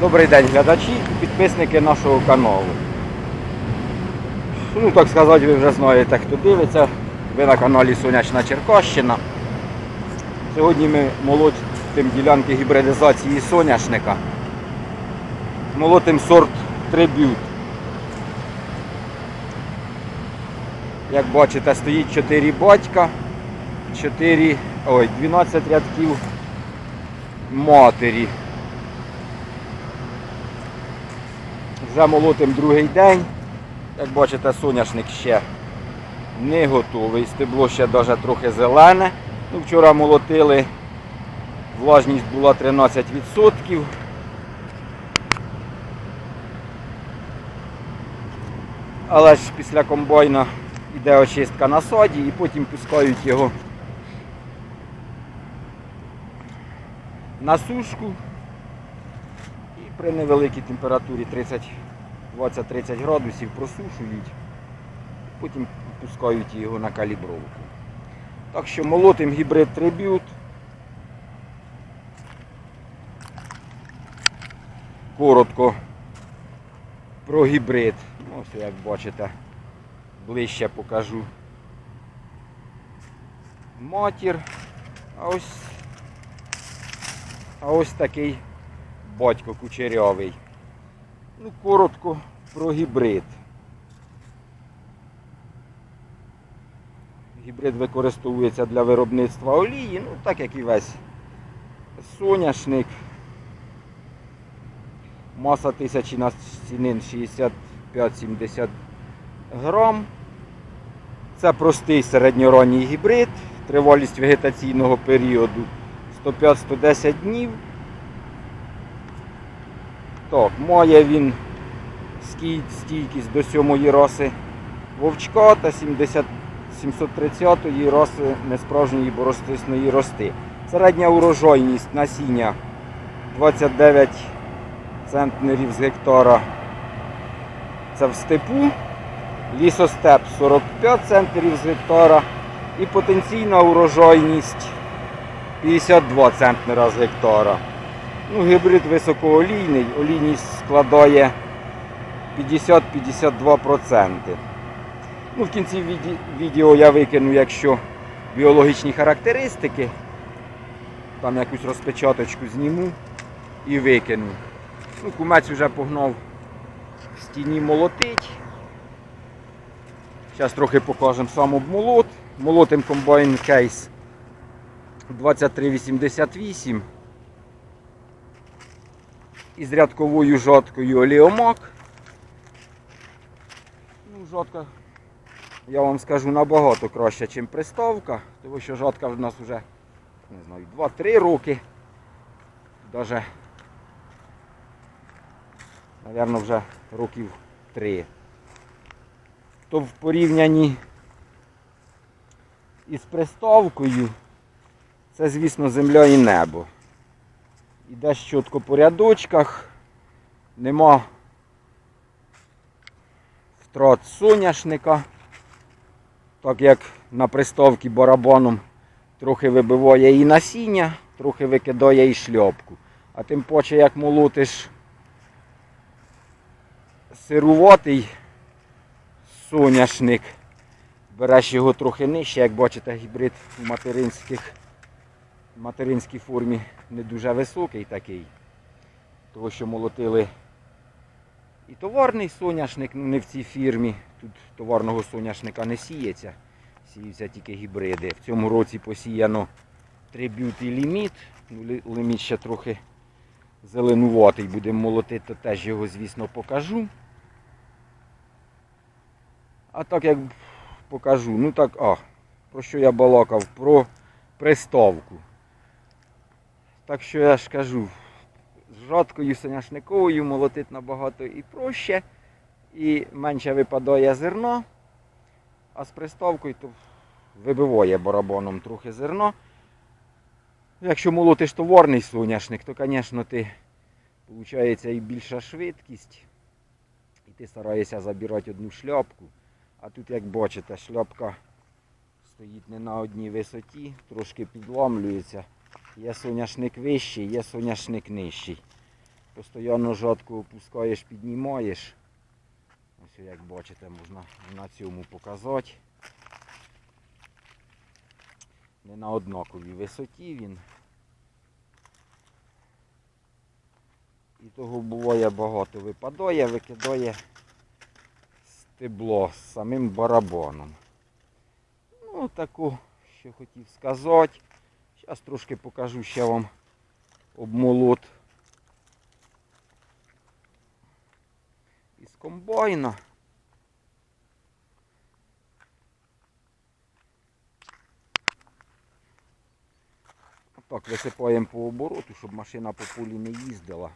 Добрий день, глядачі і підписники нашого каналу. Ну, так сказати, ви вже знаєте, хто дивиться. Ви на каналі Сонячна Черкащина. Сьогодні ми молотимо ділянки гібридизації соняшника. Молотим сорт Tribute. Як бачите, стоїть 4 батька, 4, ой, 12 рядків матері. Вже молотим другий день. Як бачите, соняшник ще не готовий. Стебло ще навіть трохи зелене. Ну, вчора молотили, влажність була 13%. Але ж після комбайна йде очистка на саді і потім пускають його на сушку. При невеликій температурі 20-30 градусів просушують, потім пускають його на калібровку. Так що молотим гібрид Tribute. Коротко про гібрид. Ну, Ось як бачите, ближче покажу. Матір. А ось, а ось такий батько кучерявий. Ну, коротко про гібрид. Гібрид використовується для виробництва олії, ну так як і весь соняшник. Маса тисячі насінин 65-70 грам. Це простий середньоранній гібрид. Тривалість вегетаційного періоду 105-110 днів. Так, має він стійкість до сьомої раси вовчка та 70, 730-ї раси несправжньої боростисної рости. Середня урожайність насіння 29 центнерів з гектара. Це в степу. Лісостеп 45 центнерів з гектара. І потенційна урожайність 52 центнера з гектара. Ну, гібрид високоолійний, олійність складає 50-52%. Ну, в кінці відео я викину, якщо біологічні характеристики, там якусь розпечаточку зніму і викину. Ну, кумець вже погнав в стіні молотить. Зараз трохи покажемо сам обмолот. Молотим комбайн кейс 2388 із рядковою жаткою оліомак. Ну, жатка, я вам скажу, набагато краще, ніж приставка, тому що жатка в нас вже не знаю, 2-3 роки. Даже, напевно, вже років 3. То в порівнянні із приставкою це, звісно, земля і небо. Іде чітко по рядочках, нема втрат соняшника, так як на приставці барабаном трохи вибиває і насіння, трохи викидає і шльопку. А тим паче, як молотиш сируватий соняшник, береш його трохи нижче, як бачите, гібрид у материнських материнській формі не дуже високий такий. Тому що молотили і товарний соняшник, ну не в цій фірмі. Тут товарного соняшника не сіється. Сіються тільки гібриди. В цьому році посіяно Tribute і ліміт. Ну, ліміт ще трохи зеленуватий. Будемо молотити, то теж його, звісно, покажу. А так як покажу, ну так, а, про що я балакав? Про приставку. Так що я ж кажу, з жаткою соняшниковою молотить набагато і проще, і менше випадає зерно, а з приставкою то вибиває барабаном трохи зерно. Якщо молотиш товарний соняшник, то, звісно, ти виходить і більша швидкість, і ти стараєшся забирати одну шляпку. А тут, як бачите, шляпка стоїть не на одній висоті, трошки підламлюється. Є соняшник вищий, є соняшник нижчий. Постійно жатку опускаєш, піднімаєш. Ось як бачите, можна на цьому показати. Не на однаковій висоті він. І того буває багато. Випадає, викидає стебло з самим барабаном. Ну, таку, що хотів сказати. Зараз трошки покажу ще вам обмолот із комбайна. Так, висипаємо по обороту, щоб машина по полі не їздила.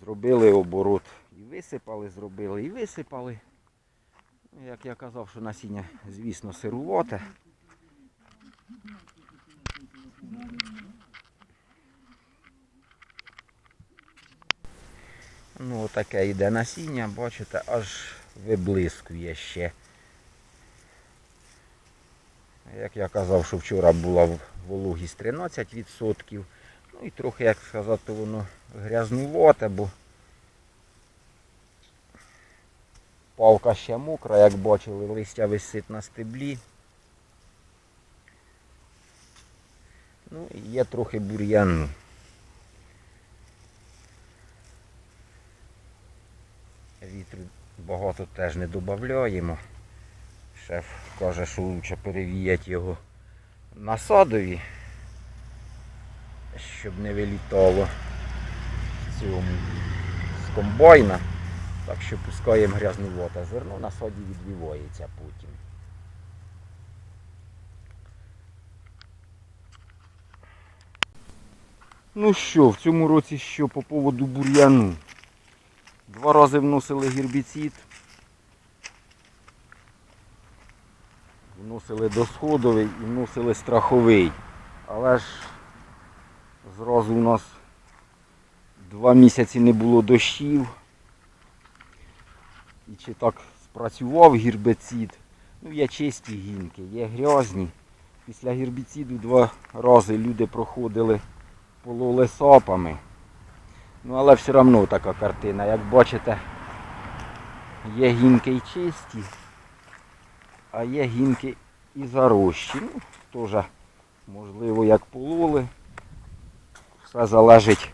Зробили оборот і висипали, зробили і висипали. Як я казав, що насіння, звісно, сирувате. Ну, таке йде насіння, бачите, аж виблискує ще. Як я казав, що вчора була вологість 13%. Ну і трохи, як сказати, воно грязнувате, бо палка ще мокра, як бачили, листя висить на стеблі. Ну і є трохи бур'яну. Вітру багато теж не додаємо. Шеф каже, що лучше перевіяти його на садові, щоб не вилітало цьому з комбайна. Так що пускаємо грязну воду. Зерно на саді відвівається потім. Ну що, в цьому році що по поводу бур'яну? Два рази вносили гербіцид. Вносили досходовий і вносили страховий. Але ж зразу у нас два місяці не було дощів. І чи так спрацював гербіцид. Ну, є чисті гінки, є грязні. Після гербіциду два рази люди проходили пололи сапами. Ну, але все одно така картина. Як бачите, є гінки і чисті, а є гінки і зарощі. Ну, теж, можливо, як пололи. Все залежить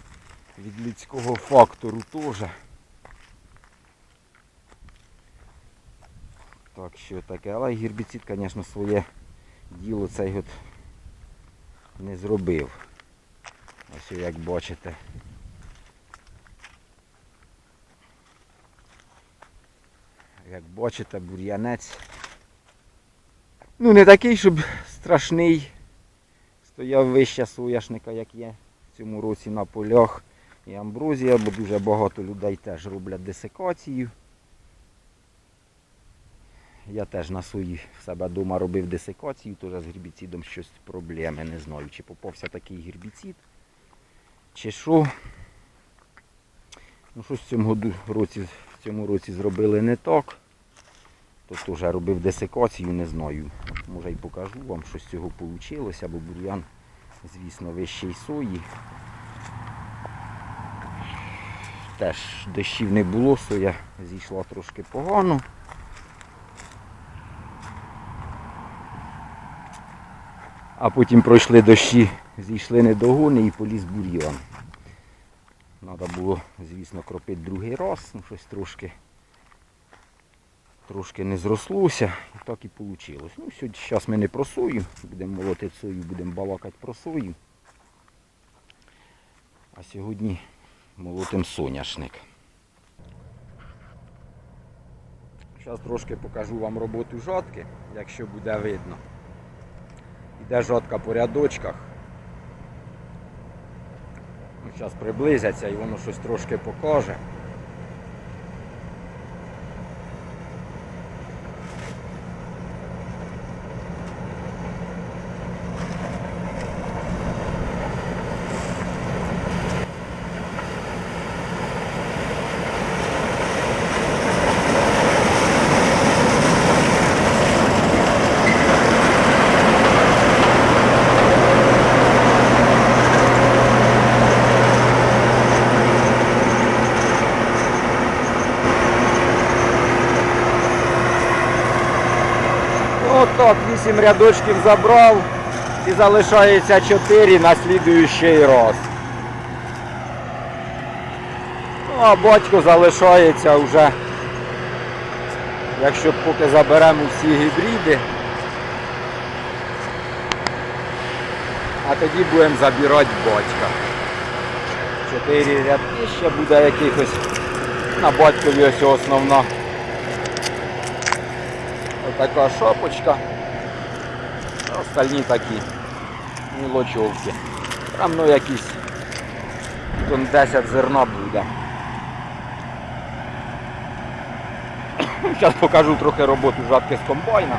від людського фактору теж. Так що таке, але гербіцид, звісно, своє діло цей от не зробив. Ось як бачите. Як бачите, бур'янець. Ну не такий, щоб страшний. Стояв вище соняшника, як є в цьому році на полях. І амброзія, бо дуже багато людей теж роблять десикацію. Я теж на свої в себе вдома робив десикацію, теж з гербіцидом щось проблеми, не знаю, чи попався такий гербіцид, чи що. Ну щось в цьому році, в цьому році зробили не так. То теж робив десикацію, не знаю. Може й покажу вам, що з цього вийшло, бо бур'ян, звісно, вищий сої. Теж дощів не було, соя зійшла трошки погано. А потім пройшли дощі, зійшли недогони і поліз бур'ян. Треба було, звісно, кропити другий раз, ну щось трошки трошки не зрослося, і так і вийшло. Ну, сьогодні зараз ми не про сою, будемо молотити сою, будемо балакати про сою. А сьогодні молотим соняшник. Зараз трошки покажу вам роботу жатки, якщо буде видно. Іде жодка по рядочках. Зараз приблизяться і воно щось трошки покаже. 8 рядочків забрав і залишається 4 на слідуючий раз. Ну, а батько залишається вже, якщо поки заберемо всі гібриди, а тоді будемо забирати батька. Чотири рядки ще буде якихось на батькові ось основна. Отака шапочка. А Остальні такі мілочовки. Там ну якісь тон 10 зерна буде. Зараз покажу трохи роботу жатки з комбайна.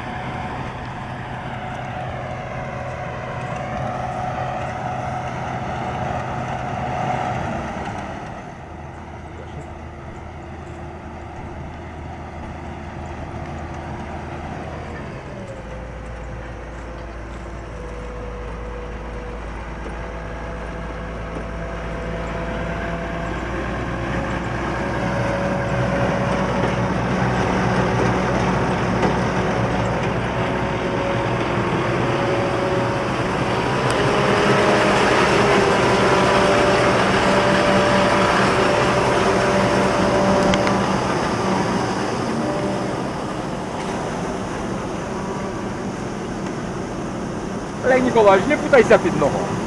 Олег Ніколаївич, не путайся під ногу.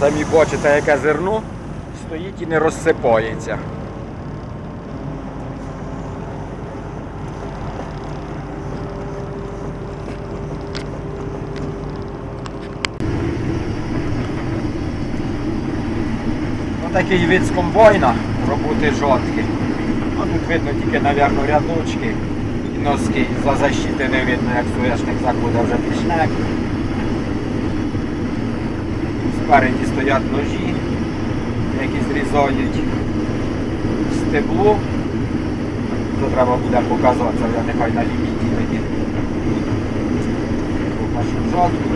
Самі бачите, яке зерно стоїть і не розсипається. Отакий вид з комбайна роботи жодки. Ну, тут видно тільки, мабуть, рядочки і носки. За защити не видно, як соняшник заходить вже пішнек. Спереді стоять ножі, які зрізають стебло. Це треба буде показати, це вже нехай на ліміті тоді. Нашу жатку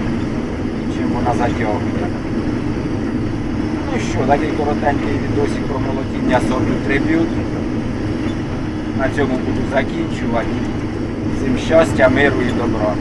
і чим вона затягує. Ну що, такий коротенький відосик про молодіння сорту трибют. На цьому буду закінчувати. Всім щастя, миру і добра.